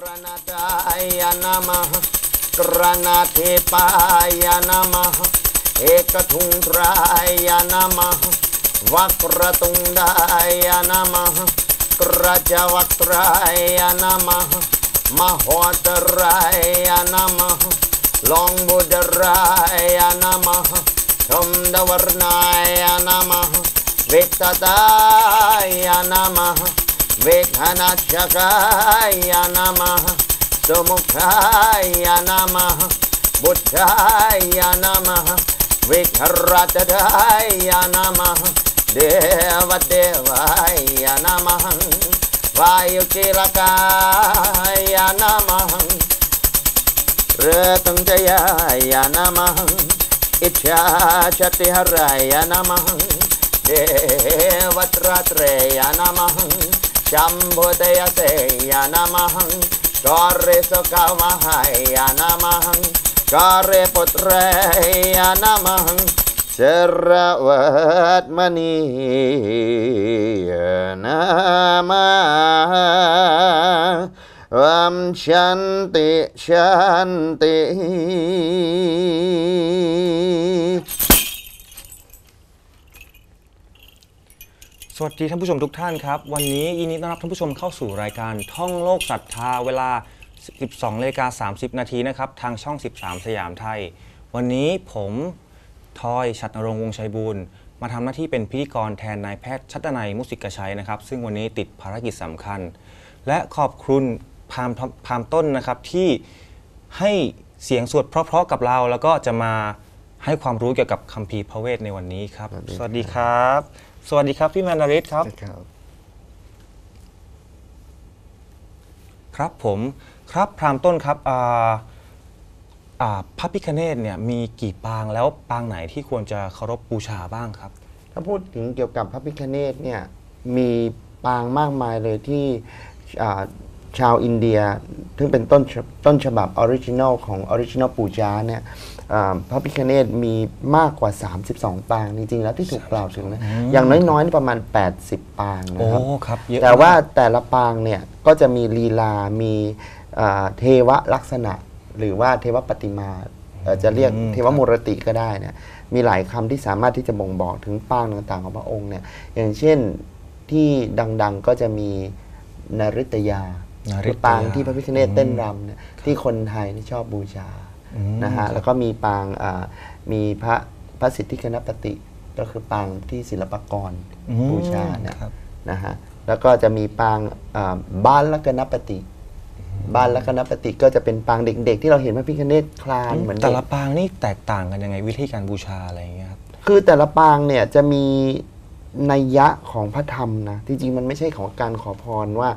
รณตายนะมะกรณาเทปาย विघ्नक्षकाय नमः सुमुखाय नमः बुद्धाय नमः विघर्रतदाय नमः देवदेवाय नमः वायुचिरकाय नमः ऋतुञ्जयाय नमः इच्छाशतिहराय नमः देवत्रात्रेय नमः शम्भुदयसेय नमः गौर्यसुकमहाय नमः गौर्यपुत्रेय नमः शरवत्मनीय नमः ॐ शान्ति शान्तिः สวัสดีท่านผู้ชมทุกท่านครับ วันนี้ยินดีต้อนรับท่านผู้ชมเข้าสู่รายการท่องโลกศรัทธาเวลา 12นาฬิกา30 นาทีนะครับ ทางช่อง 13 สยามไทย วันนี้ผมทอยชัดนรงค์วงชัยบูรณ์มาทำหน้าที่เป็นพิธีกรแทนนายแพทย์ชัตนัยมุสิกชัยนะครับ ซึ่งวันนี้ติดภารกิจสำคัญ และขอบคุณพามพามต้นนะครับที่ให้เสียงสวดเพราะๆกับเราแล้วก็จะมา ให้ความรู้เกี่ยวกับคัมภีร์พระเวทในวันนี้ครับ สวัสดีครับ สวัสดีครับพี่แมนนาริสครับ ครับครับผมครับพรามต้นครับอ่าอ่าพระพิคเนตเนี่ยมีกี่ปางแล้วปางไหนที่ควรจะเคารพบูชาบ้างครับ ถ้าพูดถึงเกี่ยวกับพระพิคเนตเนี่ยมีปางมากมายเลยที่อ่าชาวอินเดีย ซึ่งเป็นต้นฉต้นฉบับออริจินอลของออริจินอลปูจาเนี่ยอ่า พระพิคเนตมีมากกว่า 32 ปางจริงๆแล้วที่ถูกกล่าวถึงนะอย่างน้อยๆนี่ประมาณ 80 ปางนะโอ้ครับครับเยอะแต่ว่ามากแต่ละปางเนี่ยก็จะมีลีลา มีอ่าเทวลักษณะ หรือว่าเทวปฏิมาเอ่อจะเรียกเทวมูรติก็ได้เนี่ยมีหลายคำที่สามารถที่จะบ่งบอกถึงปางต่างๆ ของพระองค์เนี่ยอย่างเช่นที่ดังๆก็จะมีนริตยานาริคือตยาปางที่พระพิฆเนศเต้นรำเนี่ยที่คนไทยนี่ชอบบูชาอืม นะฮะครับแล้วก็มีปางอ่ามีพระพระสิทธิคณปติก็คือปางที่ศิลปากรอืมบูชาเนี่ยครับนะฮะแล้วก็จะมีปางอ่าบ้านลักนปติบ้านลักนปติก็จะเป็นปางเด็ก ๆ ที่เราเห็นพระพิฆเนศคลานเหมือนแต่เด็กละปางนี่แตกต่างกันยังไงวิธีการบูชาอะไรอย่างเงี้ยครับคือแต่ละปางเนี่ยจะมีนัยยะของพระธรรมนะที่จริงมันไม่ใช่ของการขอพรว่า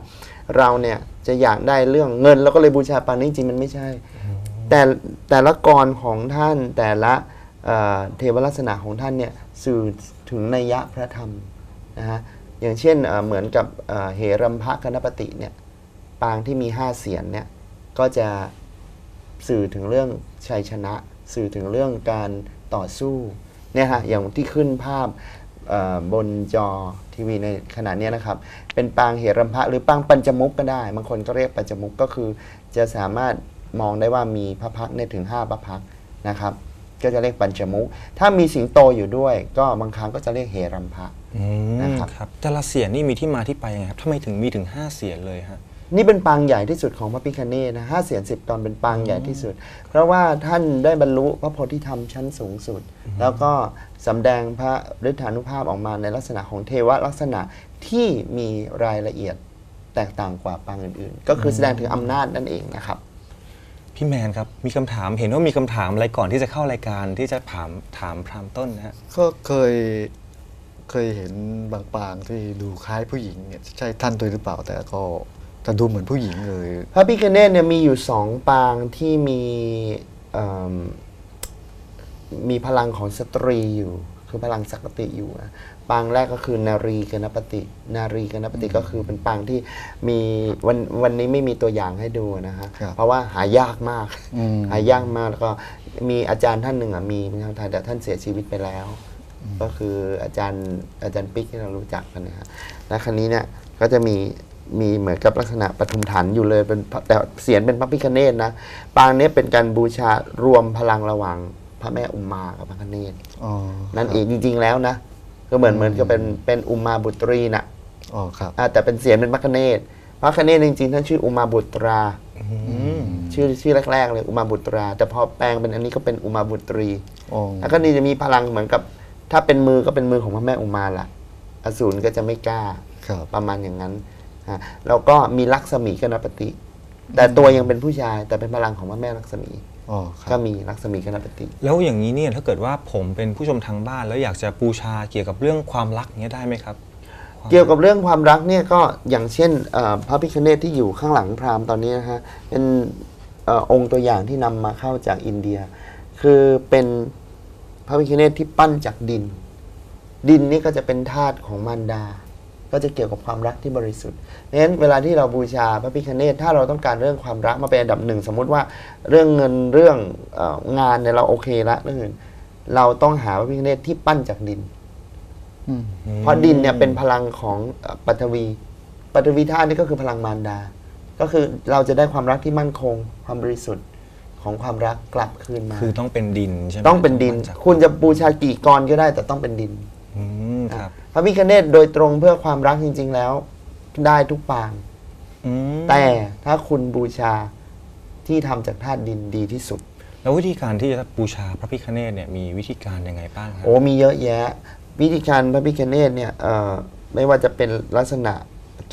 เราเนี่ยจะอยากได้เรื่องเงิน แล้วก็เลยบูชาปางนี้จริงๆมันไม่ใช่ แต่แต่ละกรของท่านแต่ละเเทวลักษณะของท่านเนี่ยสื่อถึงนัยยะพระธรรมนะฮะอย่างเช่นเเหมือนกับเเหรัมภกนปติเนี่ยปางที่มีห้าเสียนเนี่ยก็จะสื่อถึงเรื่องชัยชนะ สื่อถึงเรื่องการต่อสู้เนี่ยฮะอย่างที่ขึ้นภาพบนจอทีวีในขณะนี้นะครับ เป็นปางเหรัมภะหรือปางปัญจมุกก็ได้ บางคนก็เรียกปัญจมุกก็คือจะสามารถ มองได้ว่ามีพระพักตร์เนี่ยถึง 5 พระพักตร์นะครับ ก็จะเรียกปัญจมุกถ้ามีสิงโตอยู่ด้วย ก็บางครั้งก็จะเรียกเหรัมภะอืมนะครับครับแต่ละเสียงนี่มีที่มาที่ไปยังไงครับทำไมถึงมีถึง 5 เสียงเลยฮะนี่เป็นปางใหญ่ที่สุดของพระพิคเนตนะห้าเสียนสิบตอนเป็นปางใหญ่ที่สุด เพราะว่าท่านได้บรรลุพระโพธิธรรมชั้นสูงสุด แล้วก็สำแดงพระฤทธานุภาพออกมาในลักษณะของเทวลักษณะที่มีรายละเอียดแตกต่างกว่าปางอื่นๆ ก็คือแสดงถึงอำนาจนั่นเองนะครับ พี่แมนครับ มีคำถามเห็นว่ามีคำถามอะไรก่อนที่จะเข้ารายการที่จะถามถามพรามต้นนะฮะก็เคยเคยเห็นบางปางที่ดูคล้ายผู้หญิงเนี่ยใช่ท่านด้วยหรือเปล่าแต่ก็แต่ดูเหมือนผู้หญิงเลยพระพิคเนตเนี่ยมีอยู่สองปางที่มีเอิ่มมีพลังของสตรีอยู่ คือพลังสักติอยู่นะปางแรกก็คือนารีกนปตินารีกนปติก็คือเป็นปางที่มีวันวันนี้ไม่มีตัวอย่างให้ดูนะฮะครับเพราะว่าหายากมากอืม หายากมากแล้วก็มีอาจารย์ท่านหนึ่งอะมีเป็นชาวไทยแต่ท่านเสียชีวิตไปแล้ว ก็คืออาจารย์อาจารย์ปิ๊กที่เรารู้จักกันนะฮะและครั้นี้เนี่ยก็จะมีมีเหมือนกับลักษณะปฐุมฐานอยู่เลยเป็นพระแต่เสียนเป็นพระพิคเนตนะปางเนี้ยเป็นการบูชารวมพลังระหว่าง พระแม่อุมากับพระพิคเนตอ๋อนั่นเองจริง ๆ แล้วนะก็เหมือนเหมือนกับเป็นเป็นอุมาบุตรีนะอ๋อครับอ่าแต่เป็นเสียงเป็นพระคเนศพระคเนศจริงๆท่านชื่ออุมาบุตราชื่อชื่อแรกๆเลยอุมาบุตรา แต่พอแปลงเป็นอันนี้ก็เป็นอุมาบุตรีอ๋อแล้วก็นี่จะมีพลังเหมือนกับ ถ้าเป็นมือก็เป็นมือของพระแม่อุมาละอสูรก็จะไม่กล้าครับประมาณอย่างนั้นอะแล้วก็มีลักษมีกนปฏิแต่ตัวยังเป็นผู้ชายแต่เป็นพลังของพระแม่ลักษมี อ๋อคก็รับมีลักษมีกนปฏิ แล้วอย่างนี้เนี่ยถ้าเกิดว่าผมเป็นผู้ชมทางบ้าน แล้วอยากจะบูชาเกี่ยวกับเรื่องความรักเนี้ยได้ไหมครับ เกี่ยวกับเรื่องความรักเนี่ยก็อย่างเช่นเอ่อพระพิคเนตที่อยู่ข้างหลังพราหมณ์ตอนนี้นะฮะเป็นเออองค์ตัวอย่างที่นำมาเข้าจากอินเดีย คือเป็นพระพิคเนตที่ปั้นจากดิน ดินนี่ก็จะเป็นธาตุของมารดา ก็จะเกี่ยวกับความรักที่บริสุทธิ์เพราะฉะนั้นเวลาที่เราบูชาพระพิคเนตถ้าเราต้องการเรื่องความรักมาเป็นอันดับหนึ่งสมมุติว่าเรื่องเงินเรื่องเอองานเนี่ยเราโอเคละเรื่องอื่นเราต้องหาพระพิคเนตที่ปั้นจากดินอืมเพราะดินเนี่ยเป็นพลังของเอ่อปัทวีปัทวีธาตุนี่ก็คือพลังมารดา ก็คือเราจะได้ความรักที่มั่นคง ความบริสุทธิ์ของความรักกลับคืนมา คือต้องเป็นดินใช่ไหมต้องเป็นดินมาจากคุณจะบูชากี่กรก็ได้แต่ต้องเป็นดินอืม ครับพระพิคเนตโดยตรงเพื่อความรักจริง ๆ แล้ว ได้ทุกปางอืมแต่ถ้าคุณบูชาที่ทำจากธาตุดินดีที่สุด แล้ววิธีการที่จะบูชาพระพิฆเนศเนี่ยมีวิธีการยังไงบ้างครับโอ้มีเยอะแยะ วิธีการพระพิคเนตเนี่ยเอ่อไม่ว่าจะเป็นลักษณะ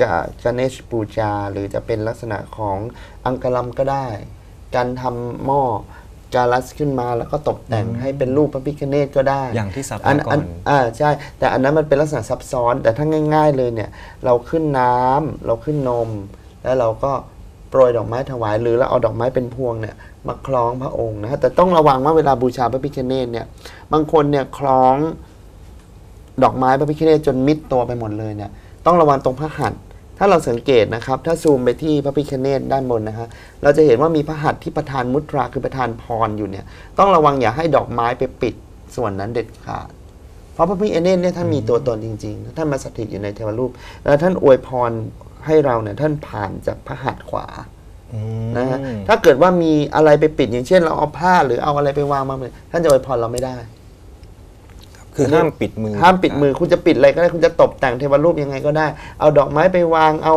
กับกเนชปูจาหรือจะเป็นลักษณะของอังกลัมก็ได้ การทำหม้อ กาลัสขึ้นมาแล้วก็ตกแต่งให้เป็นรูปพระพิคเนตก็ได้อย่างที่สับอันมาก่อัอนนอ่าใช่ แต่อันนั้นมันเป็นลักษณะซับซ้อน แต่ถ้าง่าย ๆ เลยเนี่ย เราขึ้นน้ำเราขึ้นนม แล้วเราก็โปรยดอกไม้ถวาย หรือเราเอาดอกไม้เป็นพวงเนี่ยมาคล้องพระองค์นะฮะแต่ต้องระวังว่าเวลาบูชาพระพิฆเนศเนี่ย บางคนเนี่ยคล้องดอกไม้พระพิฆเนศจนมิดตัวไปหมดเลยเนี่ย ต้องระวังตรงพระหัตถ์ ถ้าเราสังเกตนะครับ ถ้าซูมไปที่พระพิฆเนศด้านบนนะฮะเราจะเห็นว่ามีพระหัตถ์ที่ประทานมุตราคือประทานพรอยู่เนี่ย ต้องระวังอย่าให้ดอกไม้ไปปิดส่วนนั้นเด็ดขาด เพราะพระพิฆเนศเนี่ยท่านมีตัวตนจริงๆ ท่านมาสถิตอยู่ในเทวรูป แล้วท่านอวยพรให้เราเนี่ยท่านผ่านจากพระหัตถ์ขวานะฮะถ้าเกิดว่ามีอะไรไปปิดอย่างเช่น เราเอาผ้าหรือเอาอะไรไปวางมาท่านจะอวยพรเราไม่ได้ คือห้ามปิดมือห้ามปิดมือคุณจะปิดอะไรก็ได้คุณจะตกแต่งเทวรูปยังไงก็ได้ เอาดอกไม้ไปวางเอา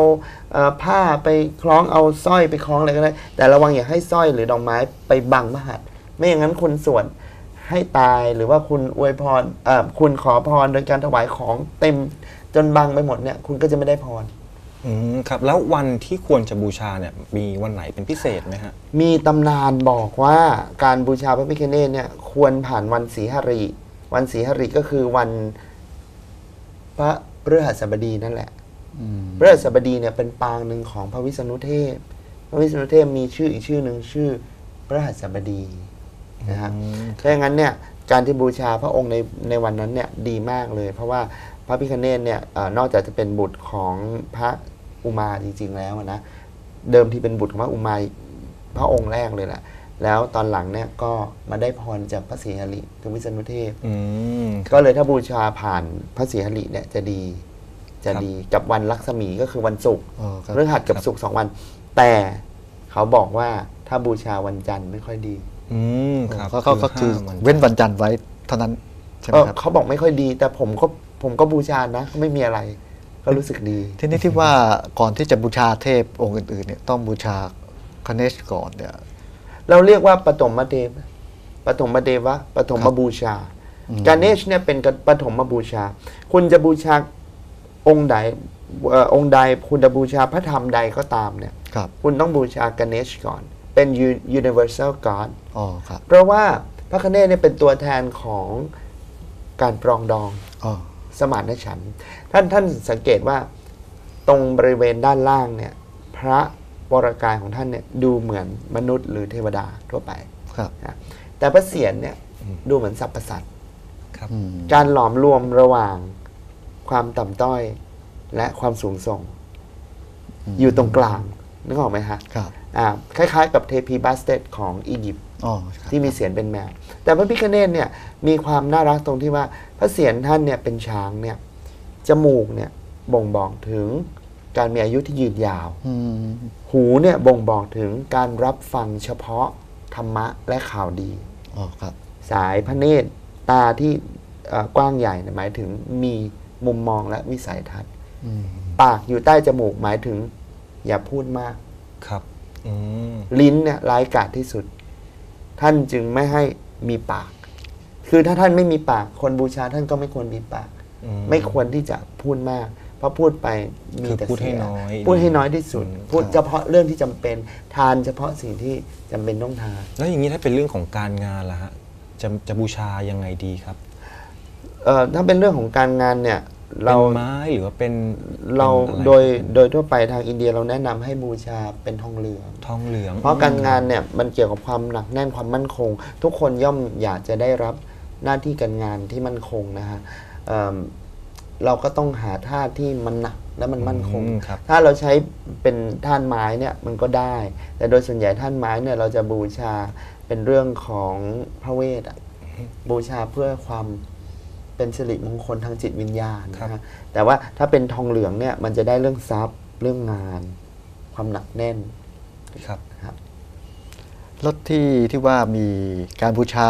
เอ่อผ้าไปคล้องเอาสร้อยไปคล้องอะไรก็ได้ แต่ระวังอย่าให้สร้อยหรือดอกไม้ไปบังพระหัตถ์ไม่อย่างนั้นคุณสวดให้ตายหรือว่าคุณอวยพรเอ่อคุณขอพรโดยการถวายของเต็มจนบังไปหมดเนี่ยคุณก็จะไม่ได้พรอืมครับแล้ววันที่ควรจะบูชาเนี่ยมีวันไหนเป็นพิเศษไหมฮะมีตำนานบอกว่าการบูชาพระพิฆเนศเนี่ยควรผ่านวันศรีหริ วันศรีหริก็คือวันพระพฤหัสบดีนั่นแหละอืมพฤหัสบดีเนี่ยเป็นปางหนึ่งของพระวิษณุเทพ พระวิษณุเทพมีชื่ออีกชื่อหนึ่งชื่อพระหัสบดีนะฮะอืมถ้าอย่างนั้นเนี่ยการที่บูชาพระองค์ในในวันนั้นเนี่ยดีมากเลย เพราะว่าพระพิฆเนศเนี่ยเออนอกจากจะเป็นบุตรของพระอุมาจริงๆแล้วอะนะเดิมทีเป็นบุตรของพระอุมาพระองค์แรกเลยแหละ แล้วตอนหลังเนี่ยก็มาได้พรจากพระศรีหริคือวิษณุเทพอืม ก็เลยถ้าบูชาผ่านพระศรีหริเนี่ยจะดี จะครับดีกับวันลักษมีก็คือวันศุกร์อ๋อครับเรื่องหัดกับ ศุกร์สองวัน แต่เขาบอกว่าถ้าบูชาวันจันทร์ไม่ค่อยดี อืมครับก็ก็ก็คือห้ามวัน เว้นวันจันทร์ไว้เท่านั้นใช่ไหเอมอครับ เขาบอกไม่ค่อยดี แต่ผมก็ผมก็บูชานะ ไม่มีอะไร ก็รู้สึกดี ทีนี้ที่ว่าก่อนที่จะบูชาเทพองค์อื่นๆเนี่ยต้องบูชาคเนชก่อนเนี่ย เราเรียกว่าปฐมเดวปฐมเดวะปฐมบูชาอืมการเนชเนี่ยเป็นปฐมบูชา คุณจะบูชาองค์ใดเอ่อองค์ใดคุณจะบูชาพระธรรมใดก็ตามเนี่ยครับคุณต้องบูชากเนชก่อน เป็น U- universal god อ๋อครับเพราะว่าพระคเนศเนี่ยเป็นตัวแทนของการปรองดองอ๋อสมานฉันท์ท่านท่านสังเกตว่าตรงบริเวณด้านล่างเนี่ย พระ วรกายของท่านเนี่ยดูเหมือนมนุษย์หรือเทวดาทั่วไปครับนะแต่พระเศียรเนี่ยดูเหมือนสรรพสัตว์ครับอืมการหลอมรวมระหว่างความต่ำต้อยและความสูงส่ง อยู่ตรงกลางนึกออกไหมฮะครับอ่าคล้ายๆ กับเทพีบาสเตตของอียิปต์อ๋อครับที่มีเสียนเป็นแมว แต่พระพิฆเนศเนี่ยมีความน่ารักตรงที่ว่าพระเสียรท่านเนี่ยเป็นช้างเนี่ยจมูกเนี่ยบ่งบอกถึง การมีอายุที่ยืนยาวอืมหูเนี่ยบ่งบอกถึงการรับฟังเฉพาะธรรมะและข่าวดีอ๋อครับ สายพระเนตรตาที่เอ่อกว้างใหญ่เนี่ยหมายถึงมีมุมมองและวิสัยทัศน์อืมปากอยู่ใต้จมูกหมายถึง อย่าพูดมากครับอืมลิ้นเนี่ยร้ายกาจที่สุด ท่านจึงไม่ให้มีปาก คือถ้าท่านไม่มีปาก คนบูชาท่านก็ไม่ควรมีปากอืไม่ควรที่จะพูดมาก เพราะพูดไปมีคือแต่พูดให้เสียน้อย พูดให้น้อยที่สุดอืมพูดเฉพาะเรื่องที่จำเป็นทานเฉพาะสิ่งที่จำเป็นต้องทาน แล้วอย่างนี้ถ้าเป็นเรื่องของการงานล่ะฮะจะจะบูชายังไงดีครับเอ่อถ้าเป็นเรื่องของการงานเนี่ยเราเป็นไม้หรือว่าเป็นเราป็นอะไโดยโดยทั่วไปทางอินเดียเราแนะนำให้บูชาเป็นทองเหลือง ทองเหลือง เพราะการงานเนี่ยมันเกี่ยวกับความหนักแน่นความมั่นคง ทุกคนย่อมอยากจะได้รับหน้าที่การงานที่มั่นคงนะฮะ เอิ่มเราก็ต้องหาท่าที่มันหนักและมันมั่นคง อืมครับ ถ้าเราใช้เป็นท่านไม้เนี่ยมันก็ได้ แต่โดยส่วนใหญ่ท่านไม้เนี่ยเราจะบูชาเป็นเรื่องของพระเวทอะบูชาเพื่อความเป็นสิริมงคลทางจิตวิญญาณนะฮะแต่ว่าถ้าเป็นทองเหลืองเนี่ยมันจะได้เรื่องทรัพย์เรื่องงาน ความหนักแน่นครับครับ แล้วที่ที่ว่ามีการบูชา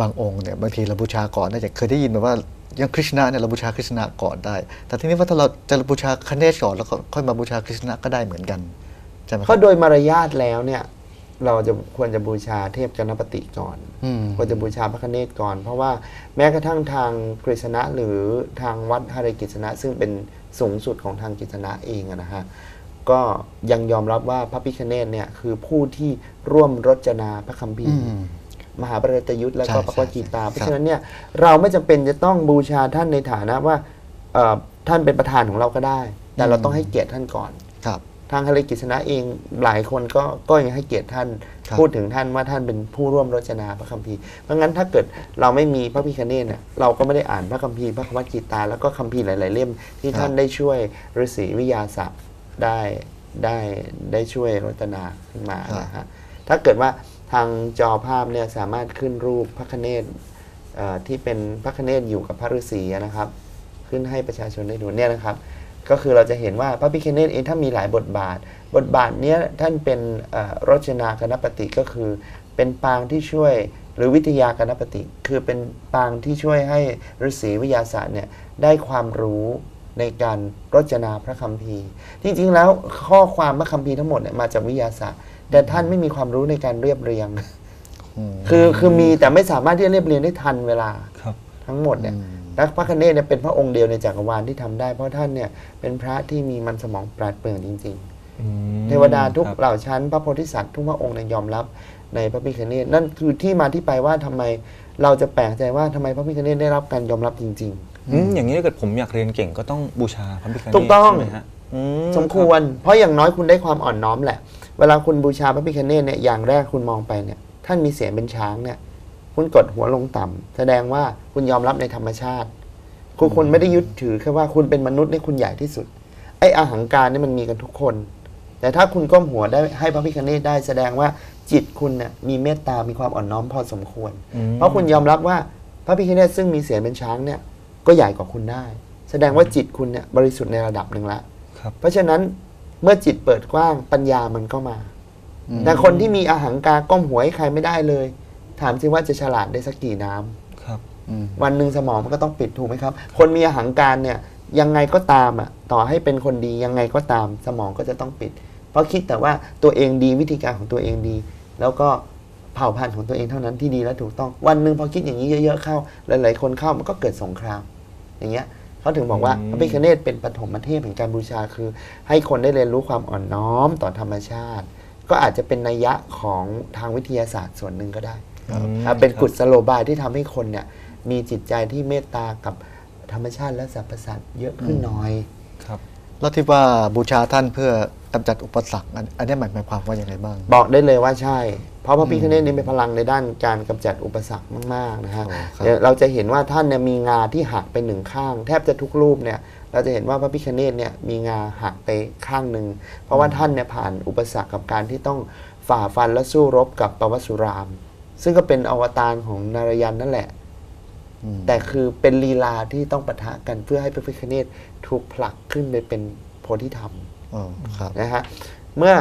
บางองค์เนี่ยบางทีเราบูชาก่อนน่าจะเคยได้ยินมาว่าอ ย่างคริชนะเนี่ยเราบูชาคริชนะก่อนได้ แต่ทีนี้ว่าถ้าเราจะบูชาคเนศก่อนแล้วก็ค่อยมาบูชาคริชนะก็ได้เหมือนกันใช่ไหมคเพรับราะโดยมารยาทแล้วเนี่ยเราจะควรจะบูชาเทพกนปฏิก่อนอืมควรจะบูชาพระคเนศก่อน เพราะว่าแม้กระทั่งทางกฤษณะหรือทางวัดฮาริกิษณะ ซึ่งเป็นสูงสุดของทางกิษณะเองอะนะฮะก็ยังยอมรับว่าพระพิคเนศเนี่ยคือผู้ที่ร่วมรจนาพระคัมภีอืร์ มมหาปริตยุทธ์และก็ใช่พระวกีตาใช่เพราะฉะนั้นเนี่ยเราไม่จำเป็นจะต้องบูชาท่านในฐานะว่าเอ่อท่านเป็นประธานของเราก็ได้ แต่เราต้องให้เกียรติท่านก่อน ครับ ทางฮาริกิษณะเองหลายคนก็ก็ยังให้เกียรติท่าน ครับ พูดถึงท่านว่าท่านเป็นผู้ร่วมรจนาพระคัมภีร์เพราะงั้นถ้าเกิดเราไม่มีพระพิคเนตเนี่ยเราก็ไม่ได้อ่านพระคัมภีร์พระคัมภีร์ตา แล้วก็คัมภีร์หลาย ๆ เล่มที่ท่านได้ช่วยฤาษีวิยาศักดิ์ได้ได้ได้ช่วยรจนาขึ้นมานะฮะถ้าเกิดว่า ทางจอภาพเนี่ยสามารถขึ้นรูปพระคเนตเอ่อที่เป็นพระคเนตอยู่กับพระฤาษีนะครับ ขึ้นให้ประชาชนได้ดูเนี่ยนะครับ ก็คือเราจะเห็นว่าพระพิคเนตเองถ้ามีหลายบทบาท บทบาทเนี้ยท่านเป็นรจนากนปฏิก็คือ เป็นปางที่ช่วยหรือวิทยากนปฏิ คือเป็นปางที่ช่วยให้ฤาษีวิทยาศาสตร์เนี่ยได้ความรู้ในการรจนาพระคัมภีร์ จริงๆแล้วข้อความพระคัมภีร์ทั้งหมดเนี่ยมาจากวิทยาศาสตร์ แต่ท่านไม่มีความรู้ในการเรียบเรียงอืมคือคือมีแต่ไม่สามารถที่จะเรียบเรียงได้ทันเวลาครับทั้งหมดเนี่ยอืมและพระคเนศเนี่ยเป็นพระองค์เดียวในจักรวาลที่ทำได้ เพราะท่านเนี่ยเป็นพระที่มีมันสมองปราดเปรื่องจริงอืมๆเทวดาทุกครับเหล่าชั้น พระโพธิสัตว์ทุกพระองค์เนี่ยยอมรับในพระพิคเนศนั่นคือที่มาที่ไปว่าทำไมเราจะแปลกใจว่าทำไมพระพิคเนศได้รับการยอมรับจริงอืมอย่างนี้ถ้าเกิดผมอยากเรียนเก่งก็ต้องบูชาพระพิฆเนศถูกต้อง ใช่ไหมฮะอืๆสมควร เพราะอย่างน้อยคุณได้ความอ่อนน้อมแหละ เวลาคุณบูชาพระพิคเนศเนี่ยอย่างแรกคุณมองไปเนี่ย ท่านมีเสียงเป็นช้างเนี่ย คุณกดหัวลงต่ำแสดงว่าคุณยอมรับในธรรมชาติ คุณคุณไม่ได้ยึดถือแค่ว่าคุณเป็นมนุษย์นี่คุณใหญ่ที่สุด ไอ้อาหังการนี่มันมีกันทุกคน แต่ถ้าคุณก้มหัวได้ให้พระพิคเนตได้แสดงว่าจิตคุณเนี่ยมีเมตตา มีความอ่อนน้อมพอสมควรอืมเพราะคุณยอมรับว่าพระพิคเนตซึ่งมีเสียงเป็นช้างเนี่ย ก็ใหญ่กว่าคุณได้ แสดงว่าจิตคุณเนี่ยบริสุทธิ์ในระดับหนึ่งละ ครับ เพราะฉะนั้นเมื่อจิตเปิดกว้างปัญญามันก็มาอืมแต่คนที่มีอาหังการก้มหัวให้ใครไม่ได้เลย ถามสิว่าจะฉลาดได้สักกี่น้ำครับอืมวันหนึ่งสมองมันก็ต้องปิดถูกไหมครับ คนมีอาหังการเนี่ยยังไงก็ตามอะต่อให้เป็นคนดียังไงก็ตามสมองก็จะต้องปิด เพราะคิดแต่ว่าตัวเองดีวิธีการของตัวเองดี แล้วก็เผ่าพันธุ์ของตัวเองเท่านั้นที่ดีและถูกต้อง วันหนึ่งพอคิดอย่างนี้เยอะ ๆเข้า หลายๆคนเข้ามันก็เกิดสงคราม อย่างเงี้ย เขาถึงบอกว่าอืมพระพิฆเนศเป็นปฐมเทพแห่งการบูชาคือ ให้คนได้เรียนรู้ความอ่อนน้อมต่อธรรมชาติ ก็อาจจะเป็นนัยยะของทางวิทยาศาสตร์ส่วนหนึ่งก็ได้อืมอะเป็นครับกุศโลบายที่ทำให้คนเนี่ยมีจิตใจที่เมตตากับธรรมชาติและสรรพสัตว์เยอะขึ้นหน่อยครับแล้วที่ว่าบูชาท่านเพื่อกำจัดอุปสรรค อันอันนี้หมายหมายความว่าอย่างไรบ้าง บอกได้เลยว่าใช่ เพราะพระพิฆเนศนี่เป็นพลังในด้านการกำจัดอุปสรรคมากๆนะฮะอ๋อครับเดี๋ยวเราจะเห็นว่าท่านเนี่ยมีงาที่หักไปหนึ่งข้าง แทบจะทุกรูปเนี่ยเราจะเห็นว่าพระพิฆเนศเนี่ยมีงาหักไปข้างหนึ่งเพราะว่าท่านเนี่ยผ่านอุปสรรคกับการที่ต้องฝ่าฟันและสู้รบกับปวสุราม ซึ่งก็เป็นอวตารของนารยันนั่นแหละอืมแต่คือเป็นลีลาที่ต้องปะทะกันเพื่อให้พระพิฆเนศถูกผลักขึ้นไปเป็นโพธิธรรมอ๋อครับนะฮะเมื่อ